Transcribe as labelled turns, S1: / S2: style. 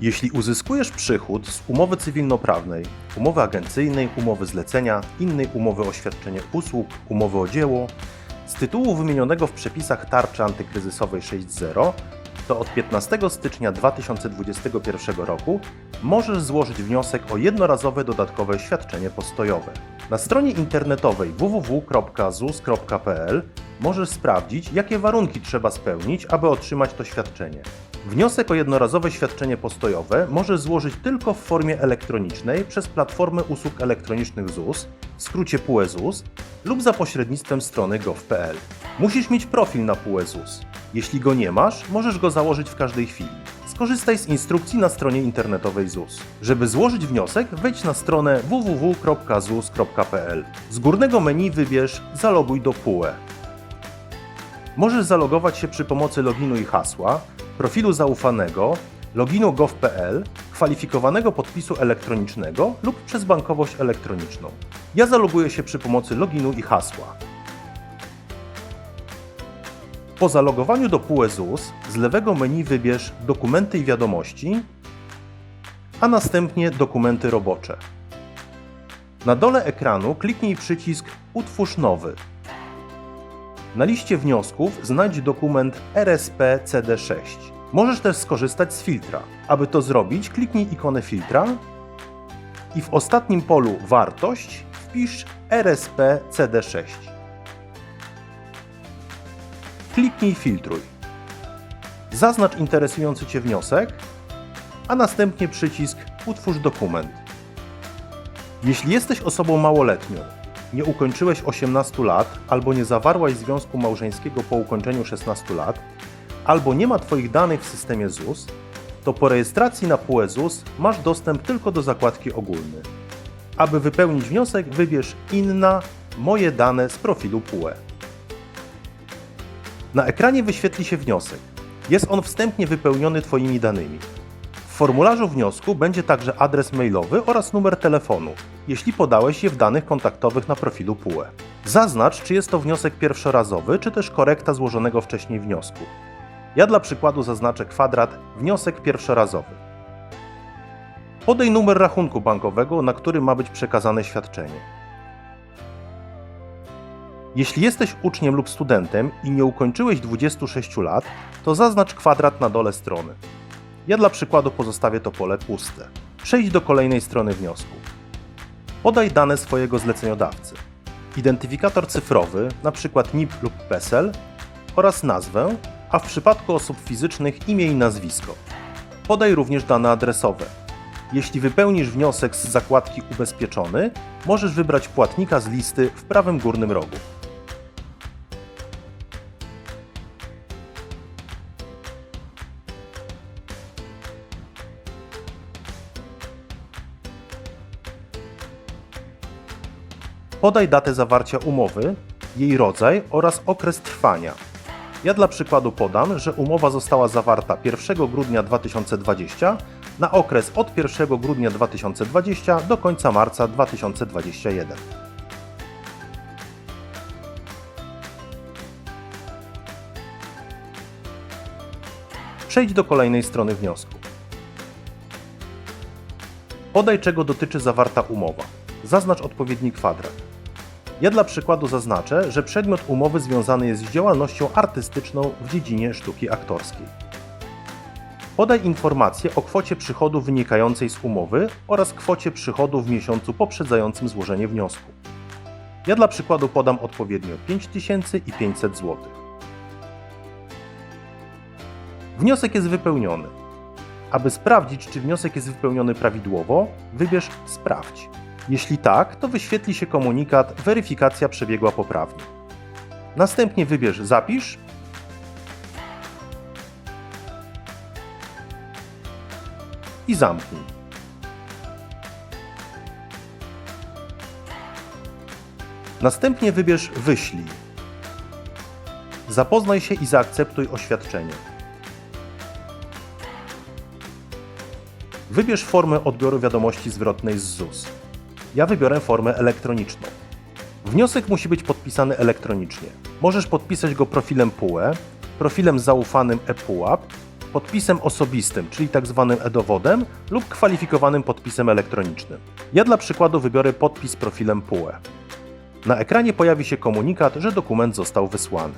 S1: Jeśli uzyskujesz przychód z umowy cywilnoprawnej, umowy agencyjnej, umowy zlecenia, innej umowy o świadczenie usług, umowy o dzieło, z tytułu wymienionego w przepisach tarczy antykryzysowej 6.0, to od 15 stycznia 2021 roku możesz złożyć wniosek o jednorazowe dodatkowe świadczenie postojowe. Na stronie internetowej www.zus.pl możesz sprawdzić, jakie warunki trzeba spełnić, aby otrzymać to świadczenie. Wniosek o jednorazowe świadczenie postojowe możesz złożyć tylko w formie elektronicznej przez Platformę Usług Elektronicznych ZUS, w skrócie PUE ZUS, lub za pośrednictwem strony gov.pl. Musisz mieć profil na PUE ZUS. Jeśli go nie masz, możesz go założyć w każdej chwili. Skorzystaj z instrukcji na stronie internetowej ZUS. Żeby złożyć wniosek, wejdź na stronę www.zus.pl. Z górnego menu wybierz Zaloguj do PUE. Możesz zalogować się przy pomocy loginu i hasła, profilu zaufanego, loginu gov.pl, kwalifikowanego podpisu elektronicznego lub przez bankowość elektroniczną. Ja zaloguję się przy pomocy loginu i hasła. Po zalogowaniu do PUE ZUS z lewego menu wybierz Dokumenty i wiadomości, a następnie Dokumenty robocze. Na dole ekranu kliknij przycisk Utwórz nowy. Na liście wniosków znajdź dokument RSP CD6. Możesz też skorzystać z filtra. Aby to zrobić, kliknij ikonę filtra i w ostatnim polu Wartość wpisz RSP CD6. Kliknij Filtruj. Zaznacz interesujący Cię wniosek, a następnie przycisk Utwórz dokument. Jeśli jesteś osobą małoletnią, nie ukończyłeś 18 lat albo nie zawarłaś związku małżeńskiego po ukończeniu 16 lat, albo nie ma Twoich danych w systemie ZUS, to po rejestracji na PUE ZUS masz dostęp tylko do zakładki ogólny. Aby wypełnić wniosek, wybierz Inna Moje dane z profilu PUE. Na ekranie wyświetli się wniosek. Jest on wstępnie wypełniony Twoimi danymi. Formularzu wniosku będzie także adres mailowy oraz numer telefonu, jeśli podałeś je w danych kontaktowych na profilu PUE. Zaznacz, czy jest to wniosek pierwszorazowy, czy też korekta złożonego wcześniej wniosku. Ja dla przykładu zaznaczę kwadrat wniosek pierwszorazowy. Podaj numer rachunku bankowego, na który ma być przekazane świadczenie. Jeśli jesteś uczniem lub studentem i nie ukończyłeś 26 lat, to zaznacz kwadrat na dole strony. Ja dla przykładu pozostawię to pole puste. Przejdź do kolejnej strony wniosku. Podaj dane swojego zleceniodawcy. Identyfikator cyfrowy, np. NIP lub PESEL oraz nazwę, a w przypadku osób fizycznych imię i nazwisko. Podaj również dane adresowe. Jeśli wypełnisz wniosek z zakładki Ubezpieczony, możesz wybrać płatnika z listy w prawym górnym rogu. Podaj datę zawarcia umowy, jej rodzaj oraz okres trwania. Ja dla przykładu podam, że umowa została zawarta 1 grudnia 2020 na okres od 1 grudnia 2020 do końca marca 2021. Przejdź do kolejnej strony wniosku. Podaj, czego dotyczy zawarta umowa. Zaznacz odpowiedni kwadrat. Ja dla przykładu zaznaczę, że przedmiot umowy związany jest z działalnością artystyczną w dziedzinie sztuki aktorskiej. Podaj informację o kwocie przychodu wynikającej z umowy oraz kwocie przychodu w miesiącu poprzedzającym złożenie wniosku. Ja dla przykładu podam odpowiednio 5000 i 500 zł. Wniosek jest wypełniony. Aby sprawdzić, czy wniosek jest wypełniony prawidłowo, wybierz Sprawdź. Jeśli tak, to wyświetli się komunikat Weryfikacja przebiegła poprawnie. Następnie wybierz Zapisz i zamknij. Następnie wybierz Wyślij. Zapoznaj się i zaakceptuj oświadczenie. Wybierz formę odbioru wiadomości zwrotnej z ZUS. Ja wybiorę formę elektroniczną. Wniosek musi być podpisany elektronicznie. Możesz podpisać go profilem PUE, profilem zaufanym ePUAP, podpisem osobistym, czyli tzw. e-dowodem lub kwalifikowanym podpisem elektronicznym. Ja dla przykładu wybiorę podpis profilem PUE. Na ekranie pojawi się komunikat, że dokument został wysłany.